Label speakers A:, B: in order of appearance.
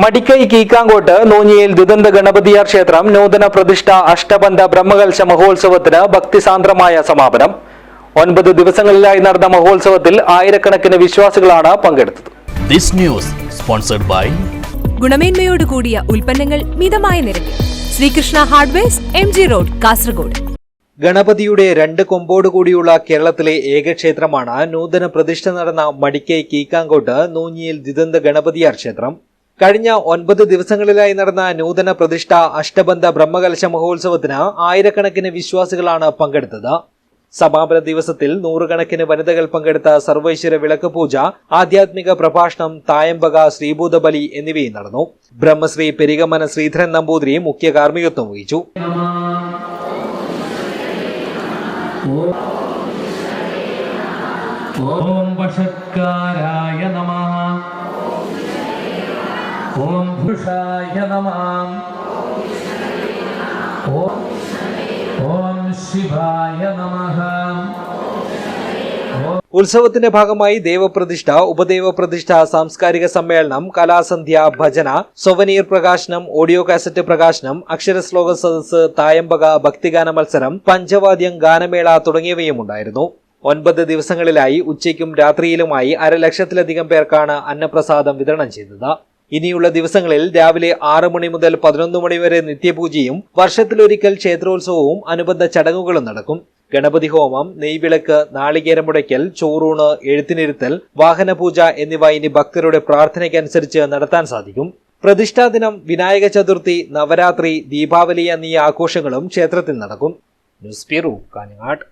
A: മടിക്കൈ കീക്കാങ്കോട്ട് നോഞ്ഞിയിൽ ദുദന്ത ഗണപതിയാർ ക്ഷേത്രം നൂതന പ്രതിഷ്ഠ അഷ്ടബന്ധ ബ്രഹ്മകൽശ മഹോത്സവത്തിന് ഭക്തിസാന്ദ്രമായ സമാപനം. ഒൻപത് ദിവസങ്ങളിലായി നടന്ന മഹോത്സവത്തിൽ ആയിരക്കണക്കിന് വിശ്വാസികളാണ് പങ്കെടുത്തത്.
B: This news sponsored by
C: ഗുണമേന്മയോട് കൂടിയ ഉൽപ്പന്നങ്ങൾ മിതമായ നിരക്കിൽ. Sreekrishna hardwares M G road Kasaragod.
A: ഗണപതിയുടെ രണ്ട് കൊമ്പോട് കൂടിയുള്ള കേരളത്തിലെ ഏക ക്ഷേത്രമാണ് നൂതന പ്രതിഷ്ഠ നടന്ന മടിക്കൈ കീക്കാങ്കോട്ട് നൂഞ്ഞിയിൽ ദിദന്ത ഗണപതിയാർ ക്ഷേത്രം. കഴിഞ്ഞ ഒൻപത് ദിവസങ്ങളിലായി നടന്ന നൂതന പ്രതിഷ്ഠ അഷ്ടബന്ധ ബ്രഹ്മകലശ മഹോത്സവത്തിന് ആയിരക്കണക്കിന് വിശ്വാസികളാണ് പങ്കെടുത്തത് സമാപന ദിവസത്തിൽ നൂറുകണക്കിന് വനിതകൾ പങ്കെടുത്ത സർവൈശ്വര വിളക്ക് പൂജ ആധ്യാത്മിക പ്രഭാഷണം തായമ്പക ശ്രീഭൂതബലി എന്നിവയും നടന്നു ബ്രഹ്മശ്രീ പെരികമന ശ്രീധരൻ നമ്പൂതിരി മുഖ്യ കാർമ്മികത്വം വഹിച്ചു
D: ഓം വഷത്കാരായ ഭൂഷായ നമ. ഓം ശിവായ നമഃ.
A: ഉത്സവത്തിന്റെ ഭാഗമായി ദേവപ്രതിഷ്ഠ ഉപദേവപ്രതിഷ്ഠ സാംസ്കാരിക സമ്മേളനം കലാസന്ധ്യ ഭജന സൊവനീർ പ്രകാശനം ഓഡിയോ കാസറ്റ് പ്രകാശനം അക്ഷരശ്ലോക സദസ്സ് തായമ്പക ഭക്തിഗാന മത്സരം പഞ്ചവാദ്യം ഗാനമേള തുടങ്ങിയവയും ഉണ്ടായിരുന്നു ഒൻപത് ദിവസങ്ങളിലായി ഉച്ചയ്ക്കും രാത്രിയിലുമായി അരലക്ഷത്തിലധികം പേർക്കാണ് അന്നപ്രസാദം വിതരണം ചെയ്തത്. ഇനിയുള്ള ദിവസങ്ങളിൽ രാവിലെ ആറ് മണി മുതൽ പതിനൊന്ന് മണി വരെ നിത്യപൂജയും വർഷത്തിലൊരിക്കൽ ക്ഷേത്രോത്സവവും അനുബന്ധ ചടങ്ങുകളും നടക്കും. ഗണപതി ഹോമം നെയ്വിളക്ക് നാളികേരമുടയ്ക്കൽ ചോറൂണ് എഴുത്തിനിരുത്തൽ വാഹനപൂജ എന്നിവ ഇനി ഭക്തരുടെ പ്രാർത്ഥനയ്ക്കനുസരിച്ച് നടത്താൻ സാധിക്കും. പ്രതിഷ്ഠാദിനം വിനായക ചതുർത്ഥി നവരാത്രി ദീപാവലി എന്നീ ആഘോഷങ്ങളും ക്ഷേത്രത്തിൽ നടക്കും. News bureau Kanhangad.